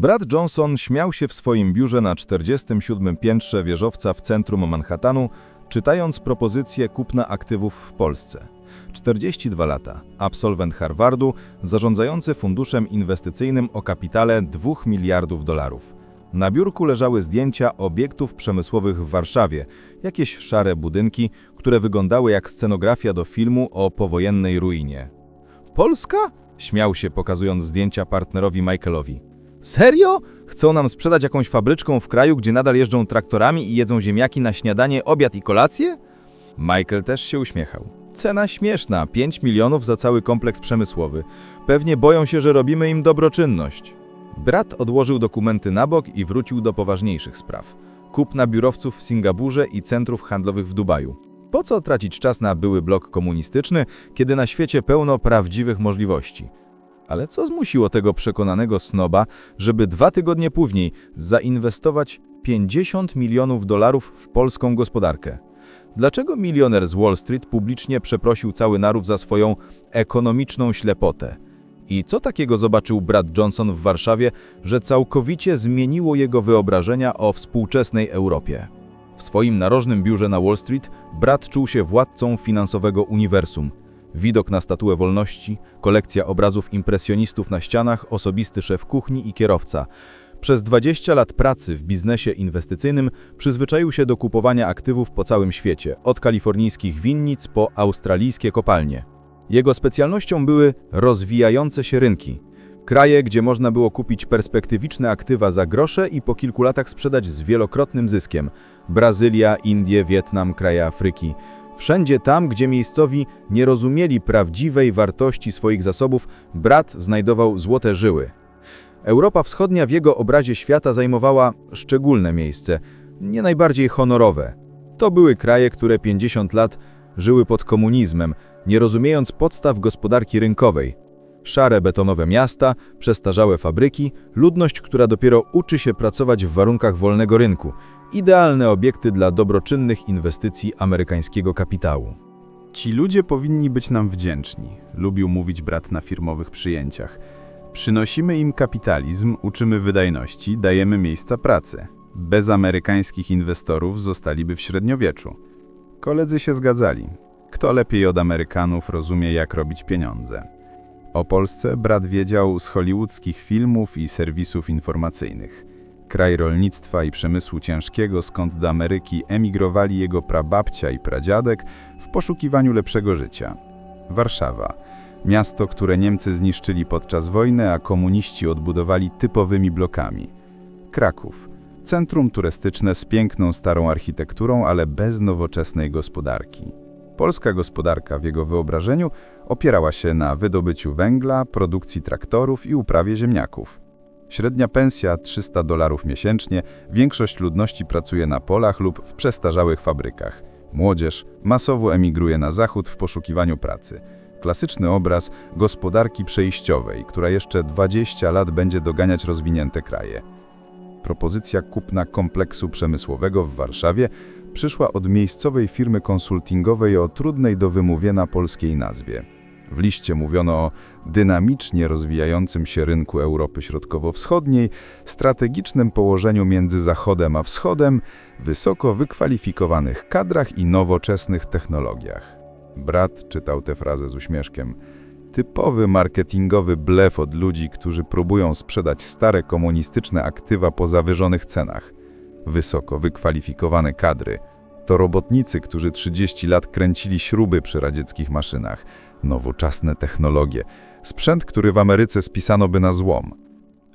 Brat Johnson śmiał się w swoim biurze na 47 piętrze wieżowca w centrum Manhattanu, czytając propozycję kupna aktywów w Polsce. 42 lata, absolwent Harvardu, zarządzający funduszem inwestycyjnym o kapitale 2 miliardów dolarów. Na biurku leżały zdjęcia obiektów przemysłowych w Warszawie, jakieś szare budynki, które wyglądały jak scenografia do filmu o powojennej ruinie. Polska? Śmiał się, pokazując zdjęcia partnerowi Michaelowi. Serio? Chcą nam sprzedać jakąś fabryczką w kraju, gdzie nadal jeżdżą traktorami i jedzą ziemniaki na śniadanie, obiad i kolację? Michael też się uśmiechał. Cena śmieszna, 5 milionów za cały kompleks przemysłowy. Pewnie boją się, że robimy im dobroczynność. Brat odłożył dokumenty na bok i wrócił do poważniejszych spraw. Kupna biurowców w Singapurze i centrów handlowych w Dubaju. Po co tracić czas na były blok komunistyczny, kiedy na świecie pełno prawdziwych możliwości? Ale co zmusiło tego przekonanego snoba, żeby dwa tygodnie później zainwestować 50 milionów dolarów w polską gospodarkę? Dlaczego milioner z Wall Street publicznie przeprosił cały naród za swoją ekonomiczną ślepotę? I co takiego zobaczył brat Johnson w Warszawie, że całkowicie zmieniło jego wyobrażenia o współczesnej Europie? W swoim narożnym biurze na Wall Street brat czuł się władcą finansowego uniwersum. Widok na statuę wolności, kolekcja obrazów impresjonistów na ścianach, osobisty szef kuchni i kierowca. Przez 20 lat pracy w biznesie inwestycyjnym przyzwyczaił się do kupowania aktywów po całym świecie, od kalifornijskich winnic po australijskie kopalnie. Jego specjalnością były rozwijające się rynki. Kraje, gdzie można było kupić perspektywiczne aktywa za grosze i po kilku latach sprzedać z wielokrotnym zyskiem. Brazylia, Indie, Wietnam, kraje Afryki. Wszędzie tam, gdzie miejscowi nie rozumieli prawdziwej wartości swoich zasobów, brat znajdował złote żyły. Europa Wschodnia w jego obrazie świata zajmowała szczególne miejsce, nie najbardziej honorowe. To były kraje, które 50 lat żyły pod komunizmem, nie rozumiejąc podstaw gospodarki rynkowej. Szare betonowe miasta, przestarzałe fabryki, ludność, która dopiero uczy się pracować w warunkach wolnego rynku. Idealne obiekty dla dobroczynnych inwestycji amerykańskiego kapitału. Ci ludzie powinni być nam wdzięczni, lubił mówić brat na firmowych przyjęciach. Przynosimy im kapitalizm, uczymy wydajności, dajemy miejsca pracy. Bez amerykańskich inwestorów zostaliby w średniowieczu. Koledzy się zgadzali. Kto lepiej od Amerykanów rozumie, jak robić pieniądze? O Polsce brat wiedział z hollywoodzkich filmów i serwisów informacyjnych. Kraj rolnictwa i przemysłu ciężkiego, skąd do Ameryki emigrowali jego prababcia i pradziadek w poszukiwaniu lepszego życia. Warszawa. Miasto, które Niemcy zniszczyli podczas wojny, a komuniści odbudowali typowymi blokami. Kraków. Centrum turystyczne z piękną starą architekturą, ale bez nowoczesnej gospodarki. Polska gospodarka w jego wyobrażeniu opierała się na wydobyciu węgla, produkcji traktorów i uprawie ziemniaków. Średnia pensja 300 dolarów miesięcznie, większość ludności pracuje na polach lub w przestarzałych fabrykach. Młodzież masowo emigruje na zachód w poszukiwaniu pracy. Klasyczny obraz gospodarki przejściowej, która jeszcze 20 lat będzie doganiać rozwinięte kraje. Propozycja kupna kompleksu przemysłowego w Warszawie przyszła od miejscowej firmy konsultingowej o trudnej do wymówienia polskiej nazwie. W liście mówiono o dynamicznie rozwijającym się rynku Europy Środkowo-Wschodniej, strategicznym położeniu między Zachodem a Wschodem, wysoko wykwalifikowanych kadrach i nowoczesnych technologiach. Brat czytał tę frazę z uśmieszkiem. Typowy marketingowy blef od ludzi, którzy próbują sprzedać stare komunistyczne aktywa po zawyżonych cenach. Wysoko wykwalifikowane kadry to robotnicy, którzy 30 lat kręcili śruby przy radzieckich maszynach, nowoczesne technologie, sprzęt, który w Ameryce spisano by na złom.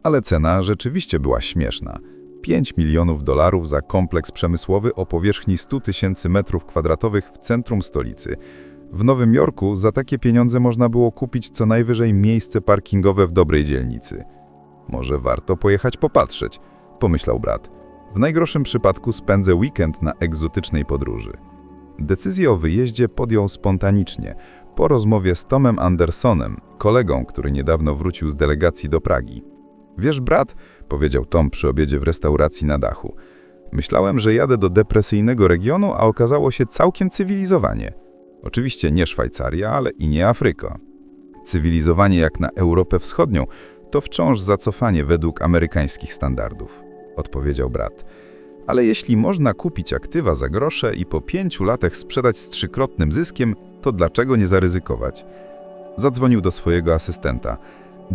Ale cena rzeczywiście była śmieszna. 5 milionów dolarów za kompleks przemysłowy o powierzchni 100 tysięcy metrów kwadratowych w centrum stolicy. W Nowym Jorku za takie pieniądze można było kupić co najwyżej miejsce parkingowe w dobrej dzielnicy. Może warto pojechać popatrzeć, pomyślał brat. W najgorszym przypadku spędzę weekend na egzotycznej podróży. Decyzję o wyjeździe podjął spontanicznie, po rozmowie z Tomem Andersonem, kolegą, który niedawno wrócił z delegacji do Pragi. Wiesz, brat, powiedział Tom przy obiedzie w restauracji na dachu, myślałem, że jadę do depresyjnego regionu, a okazało się całkiem cywilizowanie. Oczywiście nie Szwajcaria, ale i nie Afryka. Cywilizowanie jak na Europę Wschodnią To wciąż zacofanie według amerykańskich standardów, odpowiedział brat. Ale jeśli można kupić aktywa za grosze i po pięciu latach sprzedać z trzykrotnym zyskiem, to dlaczego nie zaryzykować? Zadzwonił do swojego asystenta.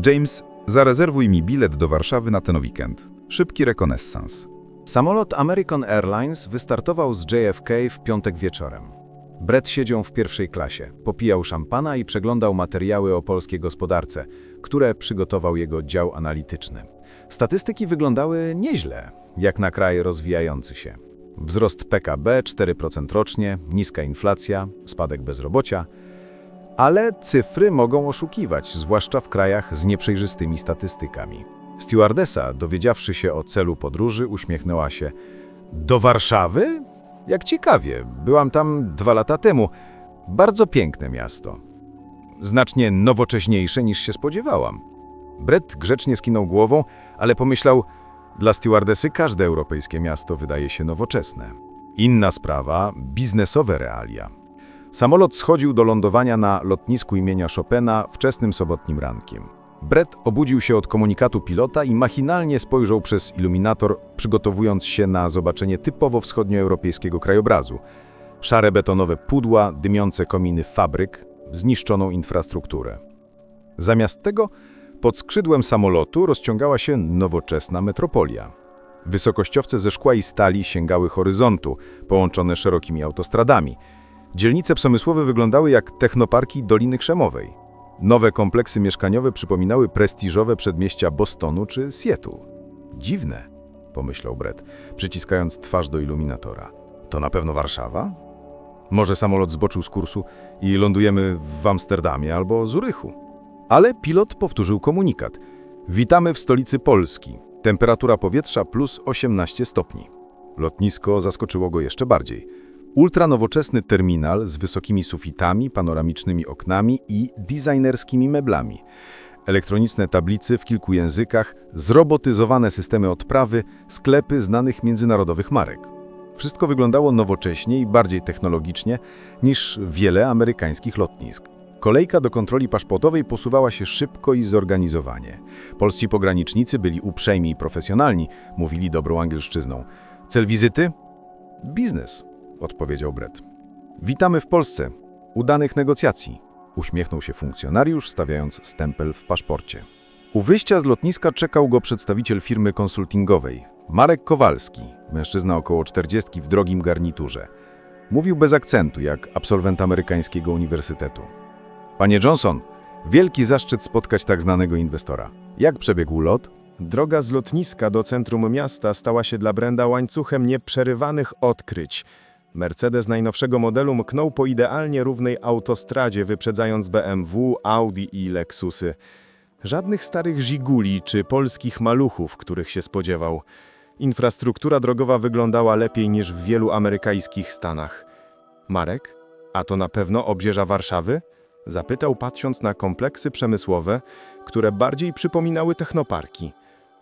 James, zarezerwuj mi bilet do Warszawy na ten weekend. Szybki rekonesans. Samolot American Airlines wystartował z JFK w piątek wieczorem. Brett siedział w pierwszej klasie, popijał szampana i przeglądał materiały o polskiej gospodarce, które przygotował jego dział analityczny. Statystyki wyglądały nieźle, jak na kraj rozwijający się. Wzrost PKB 4% rocznie, niska inflacja, spadek bezrobocia. Ale cyfry mogą oszukiwać, zwłaszcza w krajach z nieprzejrzystymi statystykami. Stewardesa, dowiedziawszy się o celu podróży, uśmiechnęła się. Do Warszawy? Jak ciekawie, byłam tam dwa lata temu. Bardzo piękne miasto. Znacznie nowocześniejsze niż się spodziewałam. Brett grzecznie skinął głową, ale pomyślał, dla stewardesy każde europejskie miasto wydaje się nowoczesne. Inna sprawa, biznesowe realia. Samolot schodził do lądowania na lotnisku imienia Chopina wczesnym sobotnim rankiem. Brett obudził się od komunikatu pilota i machinalnie spojrzał przez iluminator, przygotowując się na zobaczenie typowo wschodnioeuropejskiego krajobrazu. Szare betonowe pudła, dymiące kominy fabryk, zniszczoną infrastrukturę. Zamiast tego pod skrzydłem samolotu rozciągała się nowoczesna metropolia. Wysokościowce ze szkła i stali sięgały horyzontu, połączone szerokimi autostradami. Dzielnice przemysłowe wyglądały jak technoparki Doliny Krzemowej. Nowe kompleksy mieszkaniowe przypominały prestiżowe przedmieścia Bostonu czy Seattle. Dziwne, pomyślał Brett, przyciskając twarz do iluminatora. To na pewno Warszawa? Może samolot zboczył z kursu i lądujemy w Amsterdamie albo Zurychu. Ale pilot powtórzył komunikat. Witamy w stolicy Polski. Temperatura powietrza plus 18 stopni. Lotnisko zaskoczyło go jeszcze bardziej. Ultranowoczesny terminal z wysokimi sufitami, panoramicznymi oknami i designerskimi meblami. Elektroniczne tablice w kilku językach, zrobotyzowane systemy odprawy, sklepy znanych międzynarodowych marek. Wszystko wyglądało nowocześnie i bardziej technologicznie niż wiele amerykańskich lotnisk. Kolejka do kontroli paszportowej posuwała się szybko i zorganizowanie. Polscy pogranicznicy byli uprzejmi i profesjonalni, mówili dobrą angielszczyzną. Cel wizyty? Biznes, odpowiedział Brett. Witamy w Polsce. Udanych negocjacji, uśmiechnął się funkcjonariusz, stawiając stempel w paszporcie. U wyjścia z lotniska czekał go przedstawiciel firmy konsultingowej, Marek Kowalski, mężczyzna około 40 w drogim garniturze. Mówił bez akcentu, jak absolwent amerykańskiego uniwersytetu. Panie Johnson, wielki zaszczyt spotkać tak znanego inwestora. Jak przebiegł lot? Droga z lotniska do centrum miasta stała się dla Brenda łańcuchem nieprzerywanych odkryć. Mercedes najnowszego modelu mknął po idealnie równej autostradzie, wyprzedzając BMW, Audi i Lexusy. Żadnych starych żiguli czy polskich maluchów, których się spodziewał. Infrastruktura drogowa wyglądała lepiej niż w wielu amerykańskich stanach. Marek? A to na pewno obrzeża Warszawy? Zapytał, patrząc na kompleksy przemysłowe, które bardziej przypominały technoparki.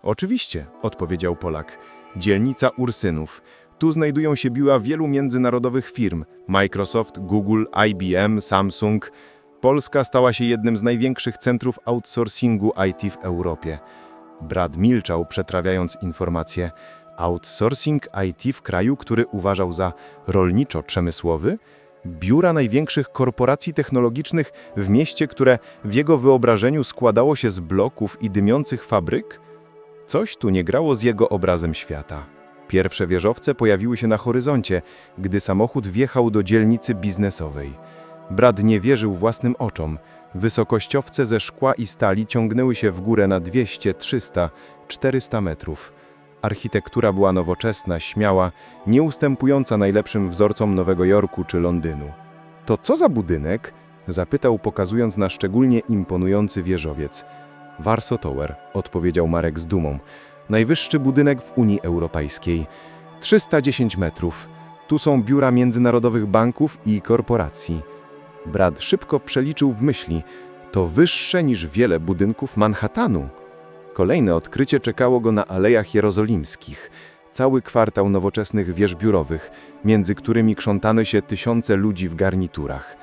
Oczywiście, odpowiedział Polak. Dzielnica Ursynów. Tu znajdują się biura wielu międzynarodowych firm: Microsoft, Google, IBM, Samsung. Polska stała się jednym z największych centrów outsourcingu IT w Europie. Brad milczał, przetrawiając informacje. Outsourcing IT w kraju, który uważał za rolniczo-przemysłowy? Biura największych korporacji technologicznych w mieście, które w jego wyobrażeniu składało się z bloków i dymiących fabryk? Coś tu nie grało z jego obrazem świata. Pierwsze wieżowce pojawiły się na horyzoncie, gdy samochód wjechał do dzielnicy biznesowej. Brad nie wierzył własnym oczom. Wysokościowce ze szkła i stali ciągnęły się w górę na 200, 300, 400 metrów. Architektura była nowoczesna, śmiała, nie ustępująca najlepszym wzorcom Nowego Jorku czy Londynu. To co za budynek? Zapytał, pokazując na szczególnie imponujący wieżowiec. Warsaw Tower, odpowiedział Marek z dumą. Najwyższy budynek w Unii Europejskiej. 310 metrów. Tu są biura międzynarodowych banków i korporacji. Brad szybko przeliczył w myśli. To wyższe niż wiele budynków Manhattanu. Kolejne odkrycie czekało go na Alejach Jerozolimskich. Cały kwartał nowoczesnych wież biurowych, między którymi krzątano się tysiące ludzi w garniturach.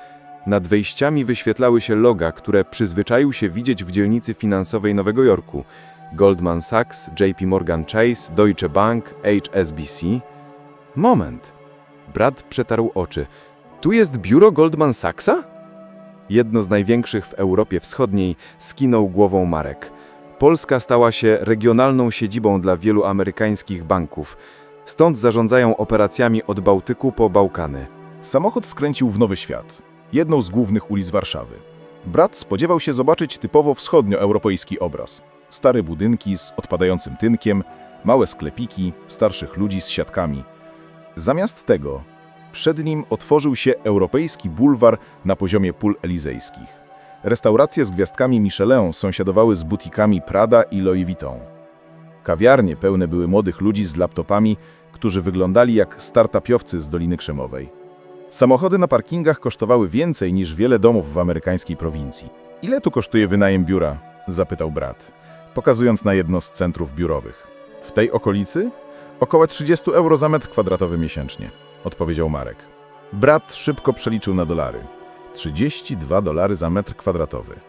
Nad wejściami wyświetlały się loga, które przyzwyczaił się widzieć w dzielnicy finansowej Nowego Jorku. Goldman Sachs, JP Morgan Chase, Deutsche Bank, HSBC. Moment. Brat przetarł oczy. Tu jest biuro Goldman Sachsa? Jedno z największych w Europie Wschodniej skinął głową Marek. Polska stała się regionalną siedzibą dla wielu amerykańskich banków. Stąd zarządzają operacjami od Bałtyku po Bałkany. Samochód skręcił w Nowy Świat, jedną z głównych ulic Warszawy. Brat spodziewał się zobaczyć typowo wschodnioeuropejski obraz. Stare budynki z odpadającym tynkiem, małe sklepiki, starszych ludzi z siatkami. Zamiast tego przed nim otworzył się europejski bulwar na poziomie pól elizejskich. Restauracje z gwiazdkami Michelin sąsiadowały z butikami Prada i Louis Vuitton. Kawiarnie pełne były młodych ludzi z laptopami, którzy wyglądali jak startupiowcy z Doliny Krzemowej. Samochody na parkingach kosztowały więcej niż wiele domów w amerykańskiej prowincji. Ile tu kosztuje wynajem biura? zapytał brat, pokazując na jedno z centrów biurowych. W tej okolicy? Około 30 euro za metr kwadratowy miesięcznie, odpowiedział Marek. Brat szybko przeliczył na dolary. 32 dolary za metr kwadratowy.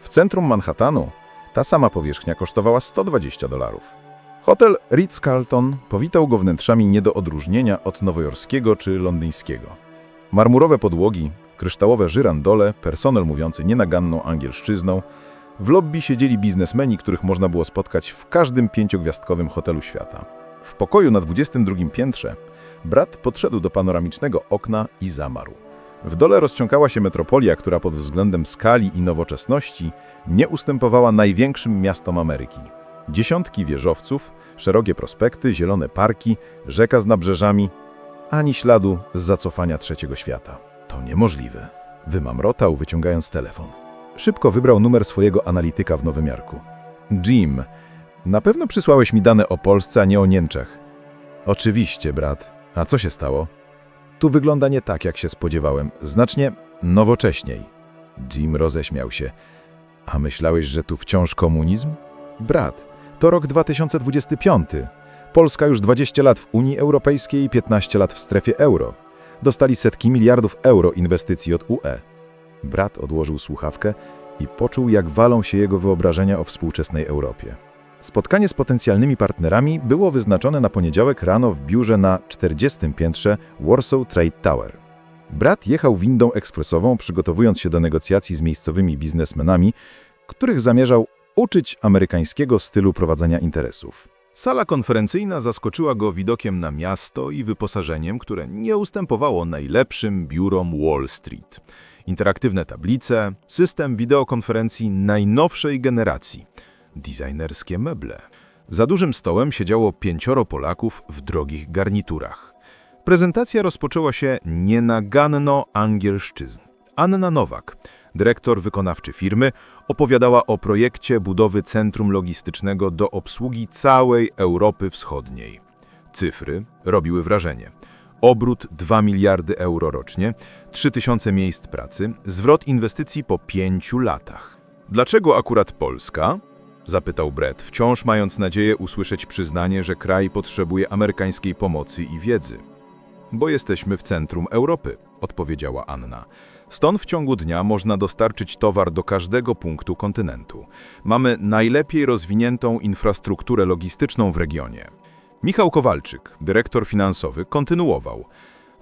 W centrum Manhattanu ta sama powierzchnia kosztowała 120 dolarów. Hotel Ritz-Carlton powitał go wnętrzami nie do odróżnienia od nowojorskiego czy londyńskiego. Marmurowe podłogi, kryształowe żyrandole, personel mówiący nienaganną angielszczyzną. W lobby siedzieli biznesmeni, których można było spotkać w każdym pięciogwiazdkowym hotelu świata. W pokoju na 22 piętrze brat podszedł do panoramicznego okna i zamarł. W dole rozciągała się metropolia, która pod względem skali i nowoczesności nie ustępowała największym miastom Ameryki. Dziesiątki wieżowców, szerokie prospekty, zielone parki, rzeka z nabrzeżami, ani śladu z zacofania trzeciego świata. To niemożliwe. Wymamrotał, wyciągając telefon. Szybko wybrał numer swojego analityka w Nowym Jorku. Jim, na pewno przysłałeś mi dane o Polsce, a nie o Niemczech. Oczywiście, brat. A co się stało? Tu wygląda nie tak, jak się spodziewałem. Znacznie nowocześniej. Jim roześmiał się. A myślałeś, że tu wciąż komunizm? Brat, to rok 2025. Polska już 20 lat w Unii Europejskiej i 15 lat w strefie euro. Dostali setki miliardów euro inwestycji od UE. Brat odłożył słuchawkę i poczuł, jak walą się jego wyobrażenia o współczesnej Europie. Spotkanie z potencjalnymi partnerami było wyznaczone na poniedziałek rano w biurze na 40. piętrze Warsaw Trade Tower. Brat jechał windą ekspresową, przygotowując się do negocjacji z miejscowymi biznesmenami, których zamierzał uczyć amerykańskiego stylu prowadzenia interesów. Sala konferencyjna zaskoczyła go widokiem na miasto i wyposażeniem, które nie ustępowało najlepszym biurom Wall Street. Interaktywne tablice, system wideokonferencji najnowszej generacji, designerskie meble. Za dużym stołem siedziało pięcioro Polaków w drogich garniturach. Prezentacja rozpoczęła się nienaganno angielszczyzn. Anna Nowak, dyrektor wykonawczy firmy, opowiadała o projekcie budowy centrum logistycznego do obsługi całej Europy Wschodniej. Cyfry robiły wrażenie. Obrót 2 miliardy euro rocznie, 3000 miejsc pracy, zwrot inwestycji po pięciu latach. Dlaczego akurat Polska? Zapytał Brett, wciąż mając nadzieję usłyszeć przyznanie, że kraj potrzebuje amerykańskiej pomocy i wiedzy. Bo jesteśmy w centrum Europy, odpowiedziała Anna. Stąd w ciągu dnia można dostarczyć towar do każdego punktu kontynentu. Mamy najlepiej rozwiniętą infrastrukturę logistyczną w regionie. Michał Kowalczyk, dyrektor finansowy, kontynuował.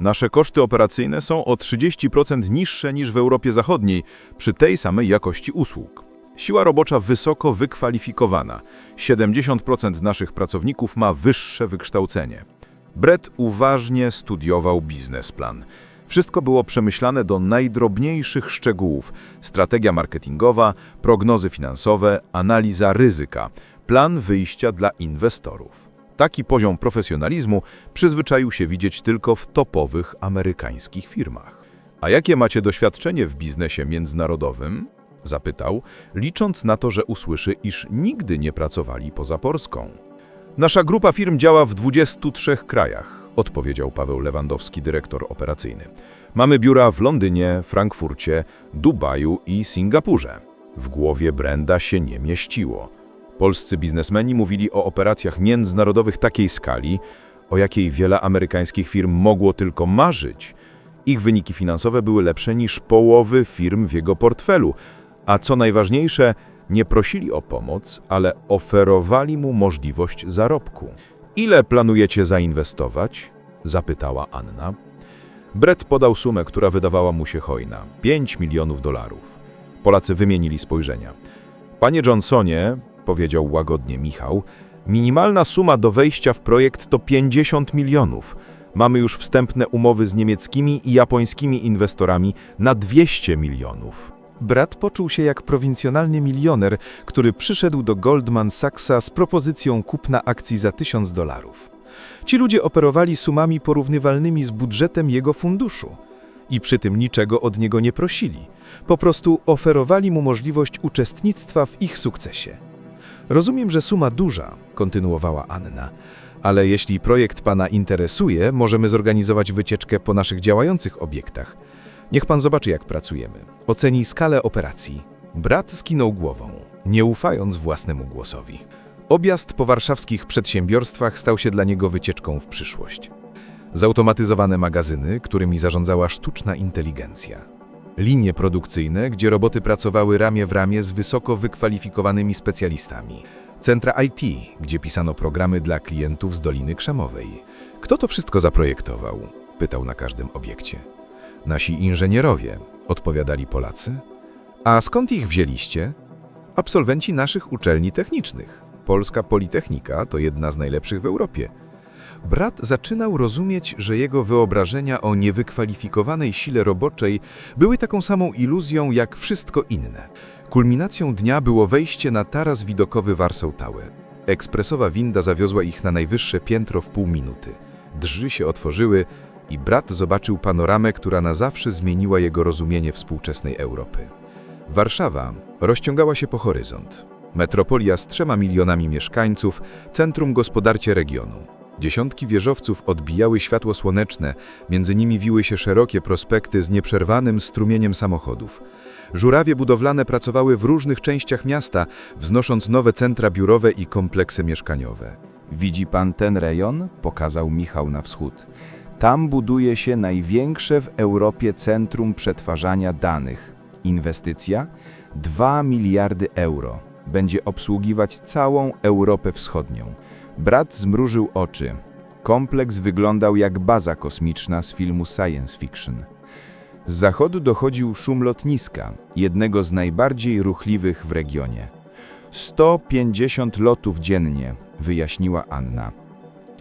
Nasze koszty operacyjne są o 30% niższe niż w Europie Zachodniej przy tej samej jakości usług. Siła robocza wysoko wykwalifikowana. 70% naszych pracowników ma wyższe wykształcenie. Brett uważnie studiował biznesplan. Wszystko było przemyślane do najdrobniejszych szczegółów. Strategia marketingowa, prognozy finansowe, analiza ryzyka, plan wyjścia dla inwestorów. Taki poziom profesjonalizmu przyzwyczaił się widzieć tylko w topowych amerykańskich firmach. A jakie macie doświadczenie w biznesie międzynarodowym? Zapytał, licząc na to, że usłyszy, iż nigdy nie pracowali poza Polską. Nasza grupa firm działa w 23 krajach, odpowiedział Paweł Lewandowski, dyrektor operacyjny. Mamy biura w Londynie, Frankfurcie, Dubaju i Singapurze. W głowie Brenda się nie mieściło. Polscy biznesmeni mówili o operacjach międzynarodowych takiej skali, o jakiej wiele amerykańskich firm mogło tylko marzyć. Ich wyniki finansowe były lepsze niż połowy firm w jego portfelu, a co najważniejsze, nie prosili o pomoc, ale oferowali mu możliwość zarobku. Ile planujecie zainwestować? zapytała Anna. Brett podał sumę, która wydawała mu się hojna 5 milionów dolarów. Polacy wymienili spojrzenia. Panie Johnsonie, powiedział łagodnie Michał, minimalna suma do wejścia w projekt to 50 milionów. Mamy już wstępne umowy z niemieckimi i japońskimi inwestorami na 200 milionów. Brat poczuł się jak prowincjonalny milioner, który przyszedł do Goldman Sachsa z propozycją kupna akcji za 1000 dolarów. Ci ludzie operowali sumami porównywalnymi z budżetem jego funduszu i przy tym niczego od niego nie prosili. Po prostu oferowali mu możliwość uczestnictwa w ich sukcesie. Rozumiem, że suma duża, kontynuowała Anna, ale jeśli projekt pana interesuje, możemy zorganizować wycieczkę po naszych działających obiektach. Niech pan zobaczy, jak pracujemy. Oceni skalę operacji. Brat skinął głową, nie ufając własnemu głosowi. Objazd po warszawskich przedsiębiorstwach stał się dla niego wycieczką w przyszłość. Zautomatyzowane magazyny, którymi zarządzała sztuczna inteligencja. Linie produkcyjne, gdzie roboty pracowały ramię w ramię z wysoko wykwalifikowanymi specjalistami. Centra IT, gdzie pisano programy dla klientów z Doliny Krzemowej. Kto to wszystko zaprojektował? Pytał na każdym obiekcie. Nasi inżynierowie, odpowiadali Polacy. A skąd ich wzięliście? Absolwenci naszych uczelni technicznych. Polska Politechnika to jedna z najlepszych w Europie. Brat zaczynał rozumieć, że jego wyobrażenia o niewykwalifikowanej sile roboczej były taką samą iluzją jak wszystko inne. Kulminacją dnia było wejście na taras widokowy Warsaw Tower. Ekspresowa winda zawiozła ich na najwyższe piętro w pół minuty. Drzwi się otworzyły i brat zobaczył panoramę, która na zawsze zmieniła jego rozumienie współczesnej Europy. Warszawa rozciągała się po horyzont. Metropolia z trzema milionami mieszkańców, centrum gospodarcie regionu. Dziesiątki wieżowców odbijały światło słoneczne, między nimi wiły się szerokie prospekty z nieprzerwanym strumieniem samochodów. Żurawie budowlane pracowały w różnych częściach miasta, wznosząc nowe centra biurowe i kompleksy mieszkaniowe. Widzi pan ten rejon? Pokazał Michał na wschód. Tam buduje się największe w Europie centrum przetwarzania danych. Inwestycja 2 miliardy euro. Będzie obsługiwać całą Europę Wschodnią. Brat zmrużył oczy. Kompleks wyglądał jak baza kosmiczna z filmu science fiction. Z zachodu dochodził szum lotniska, jednego z najbardziej ruchliwych w regionie. 150 lotów dziennie, wyjaśniła Anna.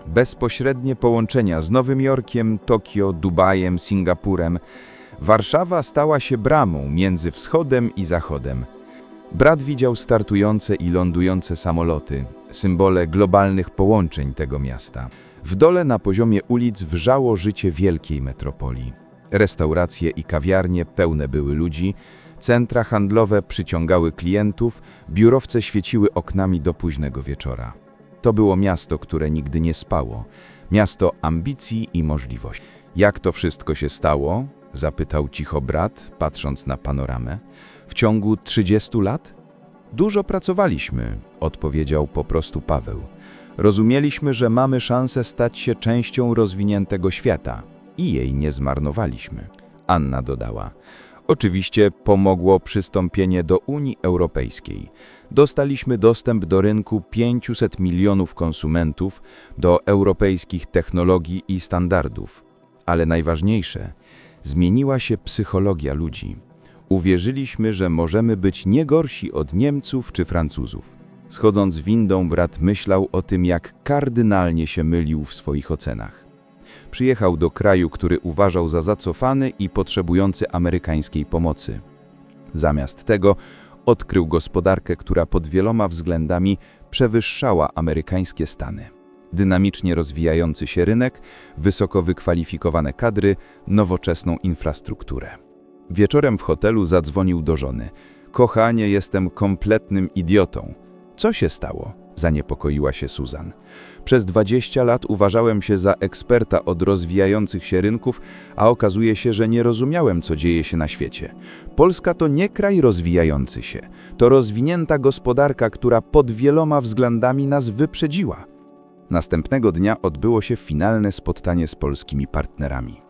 Bezpośrednie połączenia z Nowym Jorkiem, Tokio, Dubajem, Singapurem. Warszawa stała się bramą między wschodem i zachodem. Brat widział startujące i lądujące samoloty, symbole globalnych połączeń tego miasta. W dole na poziomie ulic wrzało życie wielkiej metropolii. Restauracje i kawiarnie pełne były ludzi, centra handlowe przyciągały klientów, biurowce świeciły oknami do późnego wieczora. To było miasto, które nigdy nie spało, miasto ambicji i możliwości. Jak to wszystko się stało? zapytał cicho brat, patrząc na panoramę. W ciągu 30 lat? Dużo pracowaliśmy, odpowiedział po prostu Paweł. Rozumieliśmy, że mamy szansę stać się częścią rozwiniętego świata i jej nie zmarnowaliśmy. Anna dodała. Oczywiście pomogło przystąpienie do Unii Europejskiej. Dostaliśmy dostęp do rynku 500 milionów konsumentów, do europejskich technologii i standardów. Ale najważniejsze, zmieniła się psychologia ludzi. Uwierzyliśmy, że możemy być nie gorsi od Niemców czy Francuzów. Schodząc windą, brat myślał o tym, jak kardynalnie się mylił w swoich ocenach. Przyjechał do kraju, który uważał za zacofany i potrzebujący amerykańskiej pomocy. Zamiast tego odkrył gospodarkę, która pod wieloma względami przewyższała amerykańskie Stany. Dynamicznie rozwijający się rynek, wysoko wykwalifikowane kadry, nowoczesną infrastrukturę. Wieczorem w hotelu zadzwonił do żony. Kochanie, jestem kompletnym idiotą. Co się stało? Zaniepokoiła się Susan. Przez 20 lat uważałem się za eksperta od rozwijających się rynków, a okazuje się, że nie rozumiałem, co dzieje się na świecie. Polska to nie kraj rozwijający się. To rozwinięta gospodarka, która pod wieloma względami nas wyprzedziła. Następnego dnia odbyło się finalne spotkanie z polskimi partnerami.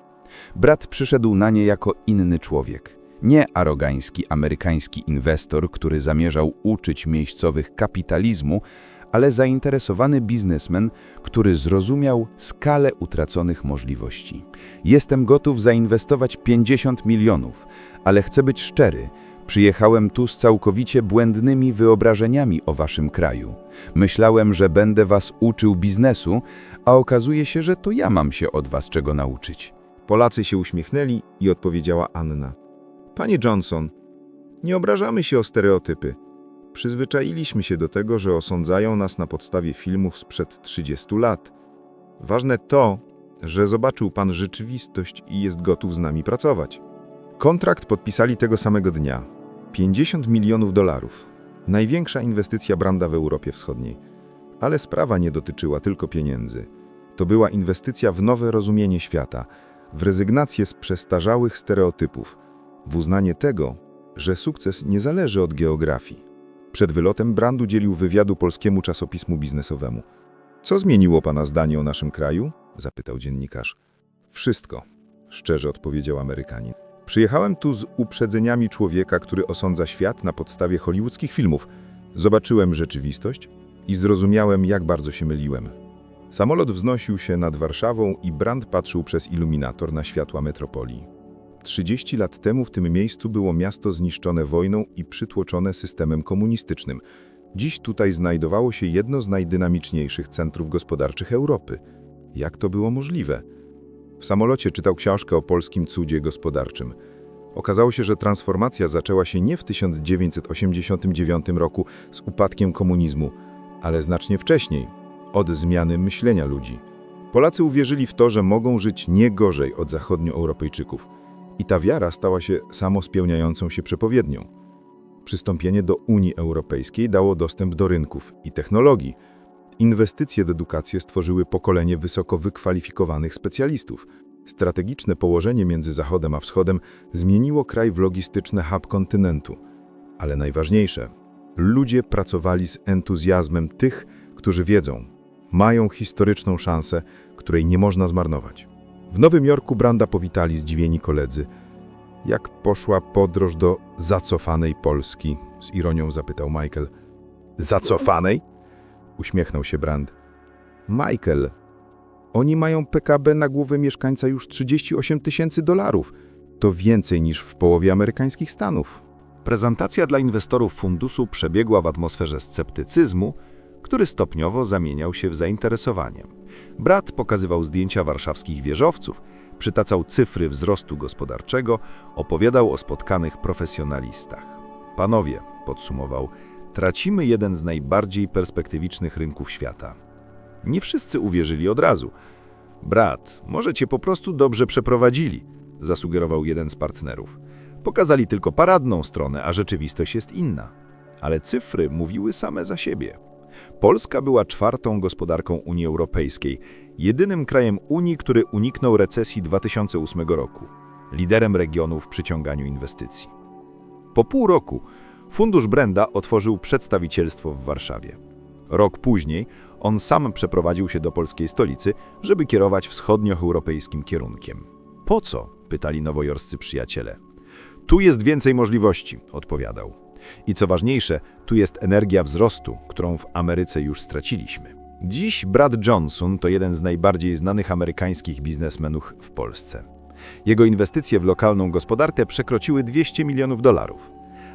Brat przyszedł na nie jako inny człowiek. Nie arogański amerykański inwestor, który zamierzał uczyć miejscowych kapitalizmu, ale zainteresowany biznesmen, który zrozumiał skalę utraconych możliwości. Jestem gotów zainwestować 50 milionów, ale chcę być szczery. Przyjechałem tu z całkowicie błędnymi wyobrażeniami o waszym kraju. Myślałem, że będę was uczył biznesu, a okazuje się, że to ja mam się od was czego nauczyć. Polacy się uśmiechnęli i odpowiedziała Anna. Panie Johnson, nie obrażamy się o stereotypy. Przyzwyczailiśmy się do tego, że osądzają nas na podstawie filmów sprzed 30 lat. Ważne to, że zobaczył pan rzeczywistość i jest gotów z nami pracować. Kontrakt podpisali tego samego dnia. 50 milionów dolarów. Największa inwestycja Branda w Europie Wschodniej. Ale sprawa nie dotyczyła tylko pieniędzy. To była inwestycja w nowe rozumienie świata, w rezygnację z przestarzałych stereotypów, w uznanie tego, że sukces nie zależy od geografii. Przed wylotem Brand udzielił wywiadu polskiemu czasopismu biznesowemu. Co zmieniło pana zdanie o naszym kraju? zapytał dziennikarz. Wszystko, szczerze odpowiedział Amerykanin. Przyjechałem tu z uprzedzeniami człowieka, który osądza świat na podstawie hollywoodzkich filmów. Zobaczyłem rzeczywistość i zrozumiałem, jak bardzo się myliłem. Samolot wznosił się nad Warszawą i Brand patrzył przez iluminator na światła metropolii. 30 lat temu w tym miejscu było miasto zniszczone wojną i przytłoczone systemem komunistycznym. Dziś tutaj znajdowało się jedno z najdynamiczniejszych centrów gospodarczych Europy. Jak to było możliwe? W samolocie czytał książkę o polskim cudzie gospodarczym. Okazało się, że transformacja zaczęła się nie w 1989 roku z upadkiem komunizmu, ale znacznie wcześniej, od zmiany myślenia ludzi. Polacy uwierzyli w to, że mogą żyć nie gorzej od zachodnioeuropejczyków. I ta wiara stała się samospełniającą się przepowiednią. Przystąpienie do Unii Europejskiej dało dostęp do rynków i technologii. Inwestycje w edukację stworzyły pokolenie wysoko wykwalifikowanych specjalistów. Strategiczne położenie między Zachodem a Wschodem zmieniło kraj w logistyczny hub kontynentu. Ale najważniejsze, ludzie pracowali z entuzjazmem tych, którzy wiedzą, mają historyczną szansę, której nie można zmarnować. W Nowym Jorku Branda powitali zdziwieni koledzy. Jak poszła podróż do zacofanej Polski? Z ironią zapytał Michael. Zacofanej? Uśmiechnął się Brand. Michael, oni mają PKB na głowę mieszkańca już 38 tysięcy dolarów. To więcej niż w połowie amerykańskich stanów. Prezentacja dla inwestorów fundusu przebiegła w atmosferze sceptycyzmu, który stopniowo zamieniał się w zainteresowanie. Brat pokazywał zdjęcia warszawskich wieżowców, przytacał cyfry wzrostu gospodarczego, opowiadał o spotkanych profesjonalistach. Panowie, podsumował, tracimy jeden z najbardziej perspektywicznych rynków świata. Nie wszyscy uwierzyli od razu. Brat, może cię po prostu dobrze przeprowadzili, zasugerował jeden z partnerów. Pokazali tylko paradną stronę, a rzeczywistość jest inna. Ale cyfry mówiły same za siebie. Polska była czwartą gospodarką Unii Europejskiej, jedynym krajem Unii, który uniknął recesji 2008 roku, liderem regionu w przyciąganiu inwestycji. Po pół roku Fundusz Brenda otworzył przedstawicielstwo w Warszawie. Rok później on sam przeprowadził się do polskiej stolicy, żeby kierować wschodnioeuropejskim kierunkiem. Po co? pytali nowojorscy przyjaciele. Tu jest więcej możliwości, odpowiadał. I co ważniejsze, tu jest energia wzrostu, którą w Ameryce już straciliśmy. Dziś Brad Johnson to jeden z najbardziej znanych amerykańskich biznesmenów w Polsce. Jego inwestycje w lokalną gospodarkę przekroczyły 200 milionów dolarów,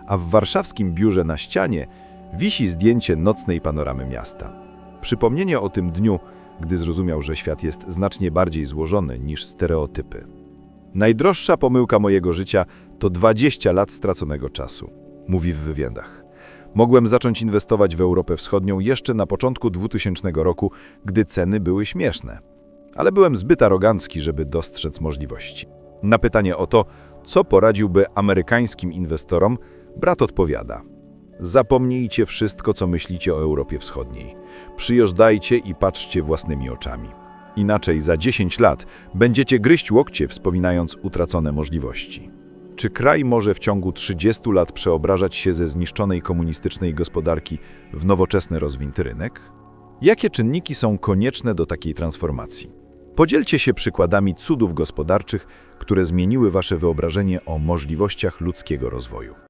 a w warszawskim biurze na ścianie wisi zdjęcie nocnej panoramy miasta. Przypomnienie o tym dniu, gdy zrozumiał, że świat jest znacznie bardziej złożony niż stereotypy. Najdroższa pomyłka mojego życia to 20 lat straconego czasu, mówi w wywiadach. Mogłem zacząć inwestować w Europę Wschodnią jeszcze na początku 2000 roku, gdy ceny były śmieszne. Ale byłem zbyt arogancki, żeby dostrzec możliwości. Na pytanie o to, co poradziłby amerykańskim inwestorom, brat odpowiada. Zapomnijcie wszystko, co myślicie o Europie Wschodniej. Przyjeżdżajcie i patrzcie własnymi oczami. Inaczej za 10 lat będziecie gryźć łokcie, wspominając utracone możliwości. Czy kraj może w ciągu 30 lat przeobrażać się ze zniszczonej komunistycznej gospodarki w nowoczesny rozwinięty rynek? Jakie czynniki są konieczne do takiej transformacji? Podzielcie się przykładami cudów gospodarczych, które zmieniły wasze wyobrażenie o możliwościach ludzkiego rozwoju.